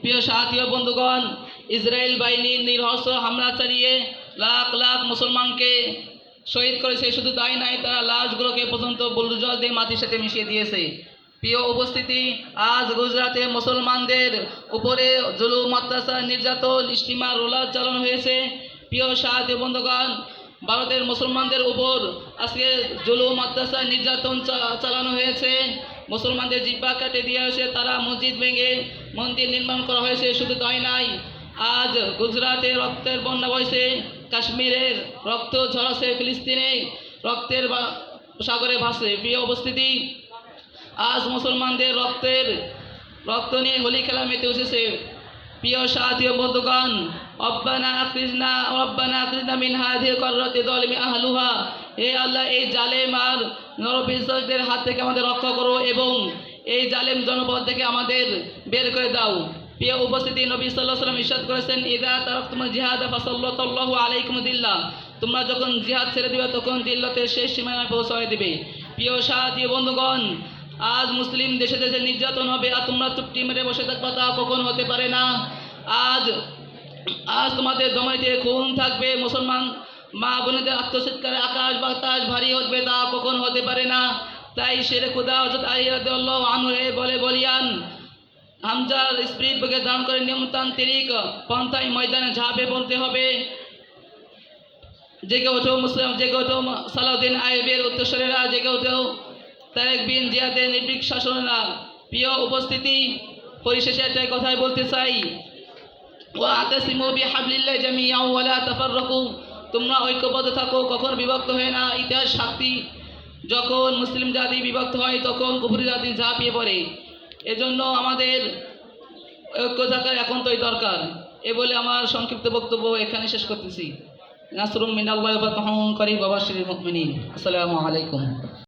প্রিয় সাথী বন্ধুগণ, ইসরায়েল বাহিনীর নিরহস্র হামলা চালিয়ে লাখ লাখ মুসলমানকে শহীদ করেছে। শুধু তাই নাই, তারা লাশগুলোকে পর্যন্ত বুলডোজার দিয়ে মাটির সাথে মিশিয়ে দিয়েছে। প্রিয় উপস্থিতি, আজ গুজরাটে মুসলমানদের উপরে জুলুম, অত্যাচার, নির্যাতন স্টিমার রোলার চালানো হয়েছে। প্রিয় সাহায্য বন্ধুগণ, ভারতের মুসলমানদের উপর আজকে জুলুম, অত্যাচার, নির্যাতন চালানো হয়েছে। মুসলমানদের জিব্বা কাটে দেওয়া হয়েছে তারা মসজিদ ভেঙে মন্দির নির্মাণ করা হয়েছে, শুধু তাই নাই। আজ গুজরাটে রক্তের বন্যা বইছে, কাশ্মীরের রক্ত ঝরাছে ফিলিস্তিনে, রক্তের সাগরে ভাসে প্রিয় উপস্থিতি, আজ মুসলমানদের রক্তের, রক্ত নিয়ে হোলি খেলা মেতে উঠেছে। প্রিয় সাথী ও বন্ধুগণ, রব্বানা আখরিজনা রব্বানা আখরিজনা মিন হাদিহি কররাতি যালিমি আহলুহা হে আল্লাহ, এই জালেম আর নরবিশ্বদের হাত থেকে আমাদের রক্ষা করো এবং এই জালেম জনপদ থেকে আমাদের বের করে দাও। প্রিয় উপস্থিতি, নবী সাল্লাহ সাল্লাম ইরশাদ করেছেন, ইদা তোমার জিহাদ ফাসাল্লাল্লাহু আলাইকুম দিল্লাহ তোমরা যখন জিহাদ ছেড়ে দিবে, তখন দিল্লাতের শেষ সীমানায় পৌঁছায় দিবে। প্রিয় ও বন্ধুগণ, আজ মুসলিম দেশে দেশে নির্যাতন হবে, আর তোমরা চুপটি মেরে বসে থাকবা, তা কখন হতে পারে না। আজ আজ তোমাদের দমাইতে খুন থাকবে, মুসলমান মা বোনেদের আত্মচিৎকারে আকাশ বাতাস ভারী উঠবে তা কখন হতে পারে না। তাই সেরে খুদা হজরত আলী রাদিয়াল্লাহু আনহু এ বলে বলিয়ান হামজার স্পিরিট বুকে দান করে নিয়মতান্ত্রিক পন্থায় ময়দানে ঝাঁপে বলতে হবে। জেগে ওঠো মুসলিম জেগে ওঠো সালাউদ্দিন আইবের উত্তরসরেরা জেগে ওঠো তারেক বিন জিয়াদের নির্ভীক শাসনেরা। প্রিয় উপস্থিতি, পরিশেষে একটাই কথাই বলতে চাই। ও আতাসিমু বিহাবলিল্লাহ জামিয়া ওয়ালা তাফাররাকু। তোমরা ঐক্যবদ্ধ থাকো, কখন বিভক্ত হয় না, ইতিহাস সাক্ষী। যখন মুসলিম জাতি বিভক্ত হয়, তখন কুফুরি জাতি ঝাঁপিয়ে পড়ে। এজন্য আমাদের ঐক্য থাকার এখন তোই দরকার। এ বলে আমার সংক্ষিপ্ত বক্তব্য এখানে শেষ করতেছি। নাসরুম মিনাল্লাহ ফাতহুন করিম বাবা শ্রী মুকমিনী আসসালামু আলাইকুম।